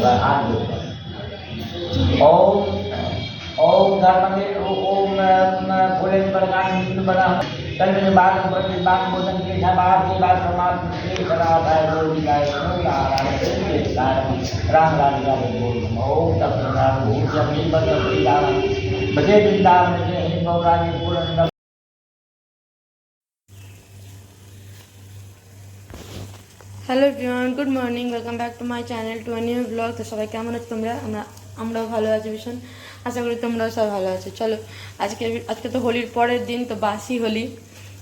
मेरा हाथ दुख और और घर में वो भोले प्रकार विष्णु बना तन में बात बड़ी बात भोजन के था बाहर के बाद समाज के बना था रोज गाय राम लाल का बोल तब राम भूत जब नहीं बदल बचे बिंदास में गौरा के hello everyone good morning welcome back to my channel to new blog তো সবাই কেমন আছো তোমরা? আমরা আমরাও ভালো আছি ভীষণ। আশা করি তোমরাও সব ভালো আছো। চলো, আজকে আজকে তো হোলির পরের দিন, তো বাসি হোলি।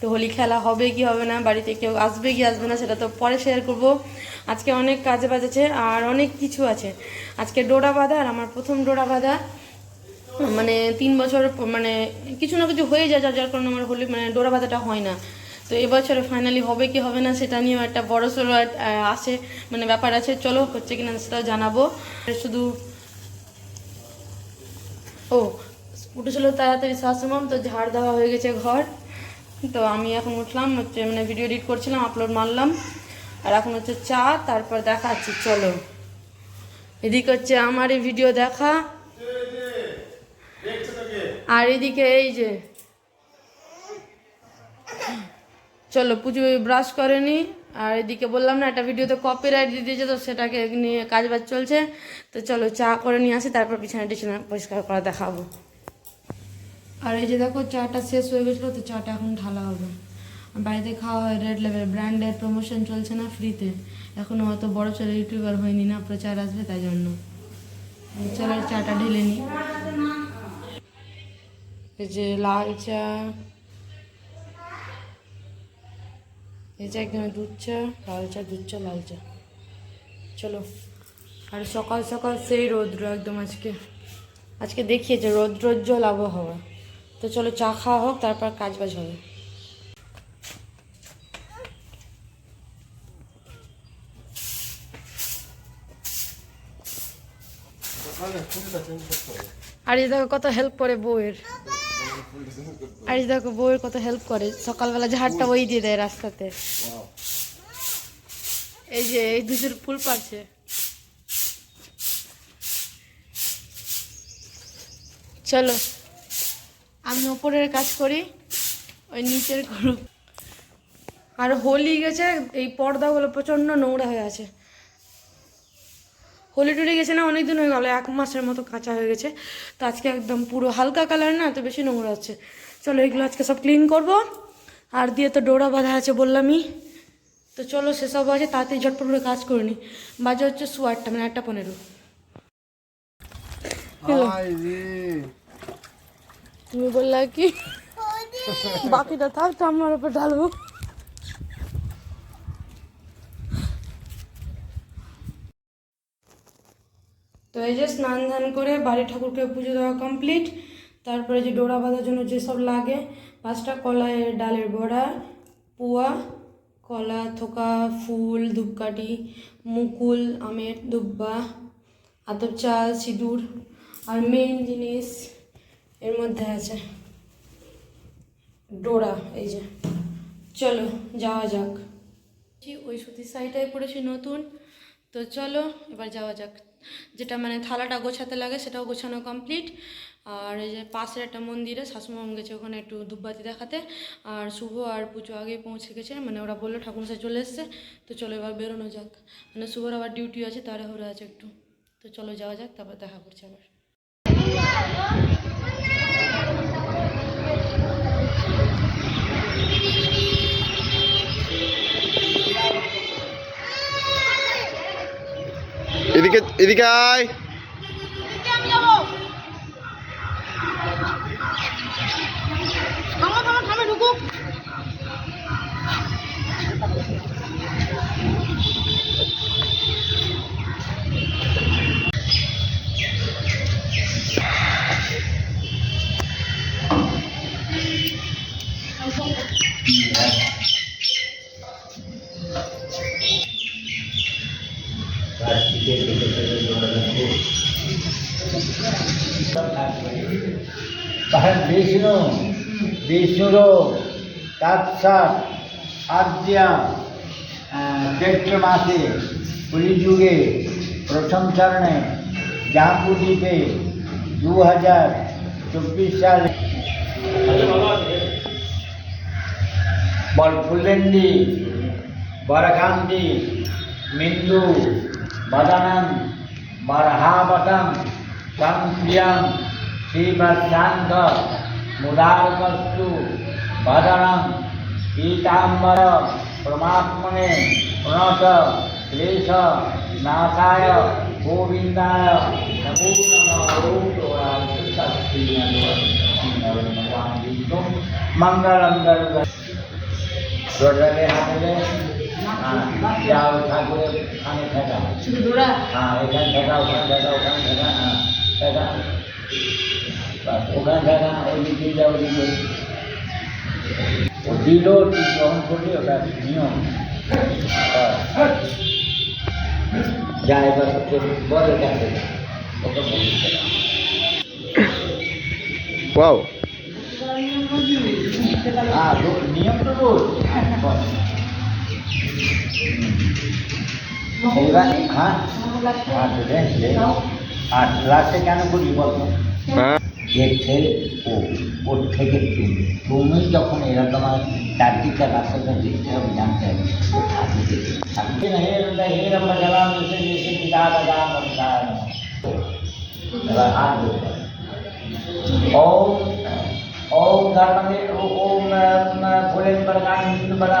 তো হোলি খেলা হবে কি হবে না, বাড়িতে কেউ আসবে কি আসবে না, সেটা তো পরে শেয়ার করব। আজকে অনেক কাজে বাজেছে আর অনেক কিছু আছে। আজকে ডোরা বাঁধা আর আমার প্রথম ডোরা বাঁধা। মানে তিন বছর মানে কিছু না কিছু হয়ে যায়, যার যার কারণে আমার হোলি মানে ডোরা বাঁধাটা হয় না। তো এবছরে ফাইনালি হবে কি হবে না সেটা নিয়েও একটা বড় সড়ো আছে মানে ব্যাপার আছে। চলো, হচ্ছে কিনা সেটাও জানাব। শুধু, ও, উঠেছিল তাড়াতাড়ি শাশুমাম তো ঝাড় দেওয়া হয়ে গেছে ঘর। তো আমি এখন উঠলাম, হচ্ছে মানে ভিডিও এডিট করছিলাম আপলোড মারলাম। আর এখন হচ্ছে চা, তারপর দেখাচ্ছি, চলো। এদিকে হচ্ছে আমার এই ভিডিও দেখা। আর এদিকে এই যে চলো, পুজো ব্রাশ করেনি আর এদিকে বললাম না, একটা ভিডিওতে কপিরাইট দিয়ে দিয়েছে, তো সেটাকে নিয়ে কাজ বাজ চলছে। তো চলো, চা করে নিয়ে আসি, তারপর পিছনে টিছনে পরিষ্কার করা দেখাবো। আর এই যে দেখো, চাটা শেষ হয়ে গেছিল, তো চাটা এখন ঢালা হবে। বাড়িতে খাওয়া হয় রেড লেভেল ব্র্যান্ডের প্রমোশন চলছে না ফ্রিতে এখনও অত বড় চলে ইউটিউবার হয়নি না, প্রচার আসবে তাই জন্য। চলো, চাটা ঢেলে নিই এই যে লাল চা এই যে একদম দুধ চা লাল চা দুধ চা লাল চা। চলো আর সকাল সকাল সেই রৌদ্র একদম আজকে। আজকে দেখিয়েছে রৌদ্রোজ্জ্বল আবহাওয়া। তো চলো চা খাওয়া হোক তারপর কাজ বাজ হবে আর এই দেখো কত হেল্প করে বউয়ের। আর দেখো বউয়ের কত হেল্প করে। সকালবেলা ঝাড়টা ওই দিয়ে দেয় রাস্তাতে। এই যে এই দুজোর ফুল পাচ্ছে। চলো আমি ওপরের কাজ করি ওই নিচের করুক আর হোলি গেছে এই পর্দাগুলো প্রচণ্ড নোংরা হয়ে আছে। হোলি টুলি গেছে না অনেক দিন হয়ে গেলো এক মাসের মতো কাঁচা হয়ে গেছে। তো আজকে একদম পুরো হালকা কালার না তো বেশি নোংরা হচ্ছে। চলো এগুলো আজকে সব ক্লিন করব। আর দিয়ে তো ডোরা বাঁধা আছে বললামই। তো চলো সেসব আছে তাড়াতাড়ি ঝটপট করে কাজ করে নি। বাজে হচ্ছে আটটা মানে আটটা পনেরো। তুমি বললা কি? বাকিটা থাক তো আমার উপর ঢালবো। তো এই যে স্নান ধান করে বাড়ি ঠাকুরকে পুজো দেওয়া কমপ্লিট তারপরে যে ডোরা বাঁধার জন্য যেসব লাগে, পাঁচটা কলাইয়ের ডালের বড়া, পুয়া, কলা, থোকা, ফুল, ধূপকাঠি, মুকুল, আমের দুব্বা, আতপ চাল, সিঁদুর, আর মেইন জিনিস এর মধ্যে আছে ডোরা, এই যে। চলো, যাওয়া যাক। ওই সুতির শাড়িটাই পরেছি নতুন, তো চলো, এবার যাওয়া যাক। যেটা মানে থালাটা গোছাতে লাগে, সেটাও গোছানো কমপ্লিট আর এই যে পাশের একটা মন্দিরে শাশুমাম গেছে ওখানে একটু ধূপবাতি দেখাতে। আর শুভ আর পুজো আগে পৌঁছে গেছে মানে ওরা বলল ঠাকুর ঠাকুরমশাই চলে এসছে, তো চলো এবার বেরোনো যাক। মানে শুভর আবার ডিউটি আছে তারা হরে আছে একটু। তো চলো যাওয়া যাক, তারপর দেখা করছে আবার। এদিকে এদিকে আয় বিষ্ণুর তৎসৎ আদ্য চৈত্র মাসে কলিযুগে প্রথম চরণে জাম্বুদ্বীপে দু হাজার চব্বিশ সালে বলফুল্লেন্দি বরকান্তি মিন্দু বদনম বরহাবতম সংক্রিয়ম শ্রীপ্রশান্ত মুদারকস্তু বদনম পীতাম্বর পরমাত্মনে প্রণত ক্লেশ নাশায় গোবিন্দায় মঙ্গলম দৌড়ালে হাঁটলে যাও ঠাকুরের খানে থাকা হ্যাঁ এখানে থাকা ওখানে থাকা ওখানে থাকা হ্যাঁ বাস, ওখানে থাকা ওইদিকে যাও ওইদিকে ও দিল গ্রহণ করলি ওটা নিয়ম। যা এবার বড় কাছে ওকে বলতে ওয়াও হ্যাঁ নিয়ম তো রোজ হ্যাঁ দেখ, দেখ। আর লাস্টে কেন করি বলতো হ্যাঁ গেছে ও, ওর থেকে তুমি তুমি যখন এরকম চারদিকটা রাস্তাটা দেখতে হবে, জানতে হবে। ও থাকবে থাকবে না এরকমটা এরকম গেলাম, এসে এসে দাঁড়া দাঁড়া দাঁড়ানো এবার আর ওম ওম ধর্মের ওম ভোলেন বরগান হিন্দু বড়া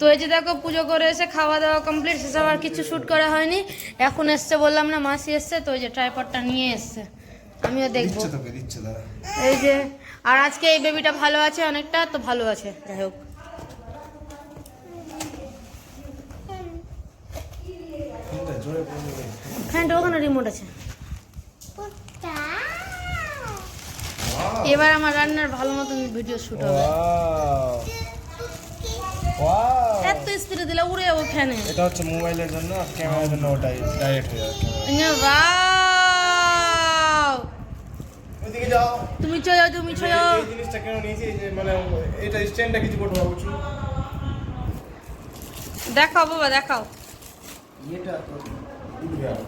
তো এই যে দেখো পুজো করে এসে খাওয়া দাওয়া কমপ্লিট সেসব আর কিছু শ্যুট করা হয়নি। এখন এসছে বললাম না মাসি এসছে তো ওই যে ট্রাইপডটা নিয়ে এসছে। আমিও দেখব। তোকে দিচ্ছে দাদা এই যে আর আজকে এই বেবিটা ভালো আছে অনেকটা তো ভালো আছে যাই হোক। ফ্যানটা ওখানে রিমোট আছে। এবার আমার রান্নার ভালো মতন ভিডিও শুট হবে। ওয়াও স্পিডে দিলে উড়ে যাব ফ্যানে। এটা হচ্ছে মোবাইলের জন্য আর ক্যামেরার জন্য ওটাই ডাইরেক্ট হয়ে যাবে Wow! ওইদিকে যাও। তুমি চলো তুমি চলো এই জিনিসটা কেন নিয়েছি? মানে এটা স্ট্যান্ডটা কিছু করতে পারব দেখাও বাবা দেখাও। এটা তো উঠবে আর।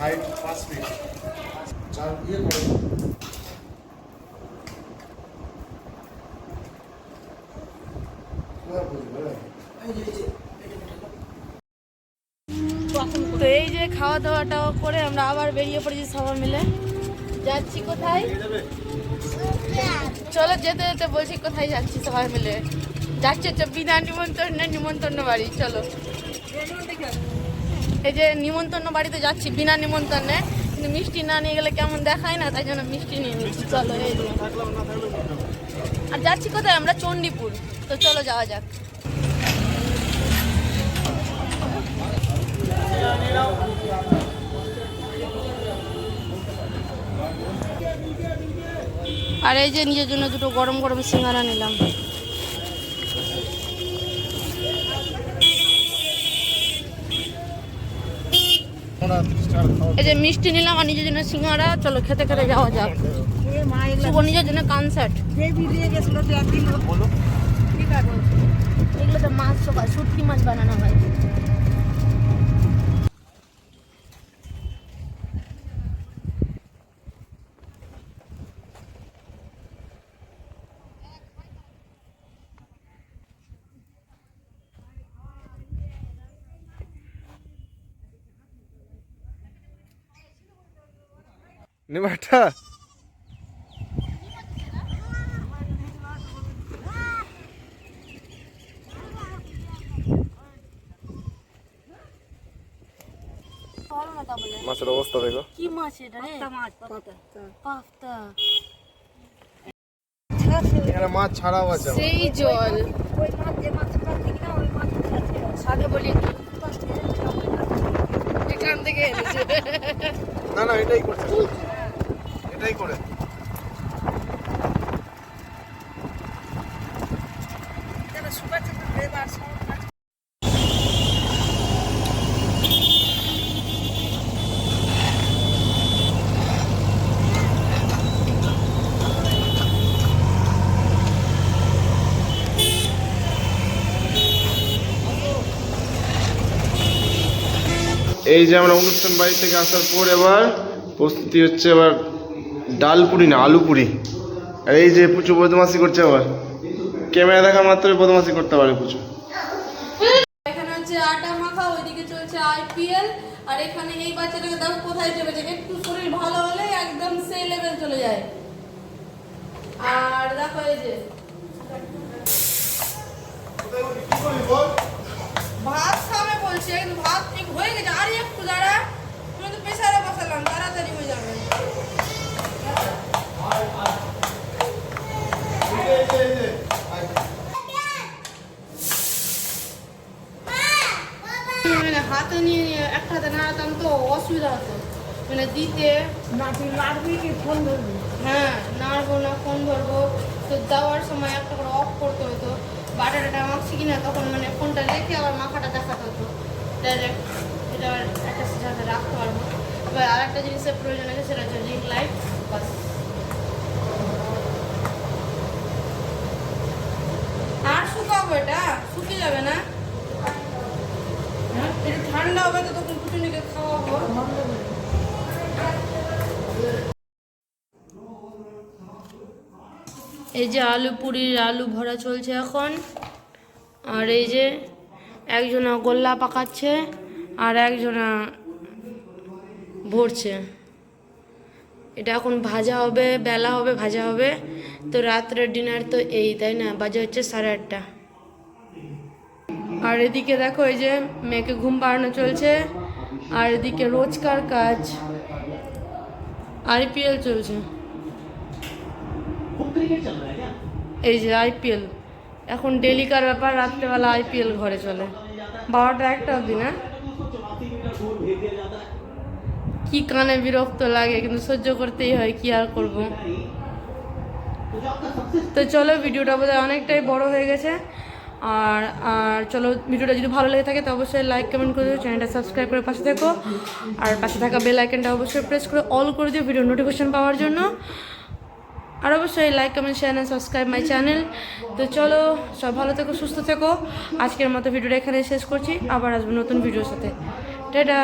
হাইট পাঁচ ফিট চার ইয়ে করে কোথায় বুঝবে তো এই যে খাওয়া দাওয়া টাওয়া করে আমরা আবার বেরিয়ে পড়েছি সবাই মিলে। যাচ্ছি কোথায়? চলো যেতে যেতে বলছি কোথায় যাচ্ছি সবাই মিলে। যাচ্ছি হচ্ছে বিনা নিমন্ত্রণ নিমন্ত্রণ বাড়ি, চলো। এই যে নিমন্ত্রণ বাড়িতে যাচ্ছি বিনা নিমন্ত্রণে, কিন্তু মিষ্টি না নিয়ে গেলে কেমন দেখায় না, তাই জন্য মিষ্টি নিয়ে নিচ্ছি। চলো, এই আর যাচ্ছি কোথায়? আমরা চণ্ডীপুর। তো চলো যাওয়া যাক। আর এই যে নিজের জন্য দুটো গরম গরম সিঙ্গারা নিলাম। এই যে মিষ্টি নিলাম আর নিজের জন্য সিঙ্গারা। চলো খেতে খেতে যাওয়া যাক। শুভ নিজের জন্য কনসার্ট এগুলো তো মাছ সবাই শুটকি মাছ বানানো হয় নিমাটা অবস্থা দেখো। কি মাছ এটা রে? পাফতা এখানে মাছ ছাড়াও আছে সেই জল। সাথে বলি। এখান থেকে না না এটাই করছে এটাই করে। এই যে আমরা অনুষ্ঠান বাড়ি থেকে আসার পর এবার প্রস্তুতি হচ্ছে এবার ডাল পুরি না আলু পুরি। আর এই যে পুচু বদমাসি করছে আবার। ক্যামেরা দেখা মাত্রই বদমাসি করতে পারে পুচু। এখানে হচ্ছে আটা মাখা ওইদিকে চলছে আইপিএল। আর এখানে এই বাচ্চাটাকে দেখো কোথায় চেপেছে একটু শরীর ভালো হলে একদম সেই লেভেল চলে যায়। আর দেখো এই যে। ভাত খাবে বলছে কিন্তু ভাত ঠিক হয়ে গেছে আর একটু দাঁড়া তুমি তো প্রেসারে বসালাম তাড়াতাড়ি হয়ে যাবে মানে হাতে নিয়ে নিয়ে একটা হাতে নাড়াতাম তো অসুবিধা হতো মানে দিতে নাড়বি কি ফোন ধরবি হ্যাঁ নাড়বো না ফোন ধরবো তো দেওয়ার সময় একটা করে অফ করতে হতো বাটাটা মাখছি কিনা তখন মানে ফোনটা রেখে আবার মাখাটা দেখাতে হতো। ডাইরেক্ট এটা একটা সাথে রাখতে পারব। এবার আর একটা জিনিসের প্রয়োজন আছে সেটা হচ্ছে রিং লাইট বাস। আর শুকাবো এটা? শুকিয়ে যাবে না? হ্যাঁ, ঠান্ডা হবে তো তখন কুটুনিকে খাওয়াবো। এই যে আলু পুরির আলু ভরা চলছে এখন। আর এই যে একজনা গোল্লা পাকাচ্ছে আর একজনা ভরছে। এটা এখন ভাজা হবে, বেলা হবে, ভাজা হবে। তো রাত্রের ডিনার তো এই, তাই না? বাজে হচ্ছে সাড়ে আটটা। আর এদিকে দেখো এই যে মেয়েকে ঘুম পাড়ানো চলছে। আর এদিকে রোজকার কাজ। আইপিএল চলছে। এই যে আইপিএল। এখন ডেলিকার ব্যাপার? রাত্রেবেলা আইপিএল ঘরে চলে। বারোটা একটা অবধি, না? কি কানে বিরক্ত লাগে, কিন্তু সহ্য করতেই হয়, কি আর করব? তো চলো, ভিডিওটা বোধহয় অনেকটাই বড় হয়ে গেছে। আর আর চলো, ভিডিওটা যদি ভালো লেগে থাকে, তো অবশ্যই লাইক কমেন্ট করে দিও চ্যানেলটা সাবস্ক্রাইব করে পাশে থেকো। আর পাশে থাকা বেল আইকনটা অবশ্যই প্রেস করে অল করে দিও ভিডিও নোটিফিকেশন পাওয়ার জন্য। আর অবশ্যই like comment share and subscribe my channel তো চলো, সব ভালো থেকো, সুস্থ থেকো। আজকের মতো ভিডিওটা এখানে শেষ করছি। আবার আসব নতুন ভিডিওর সাথে। টাটা।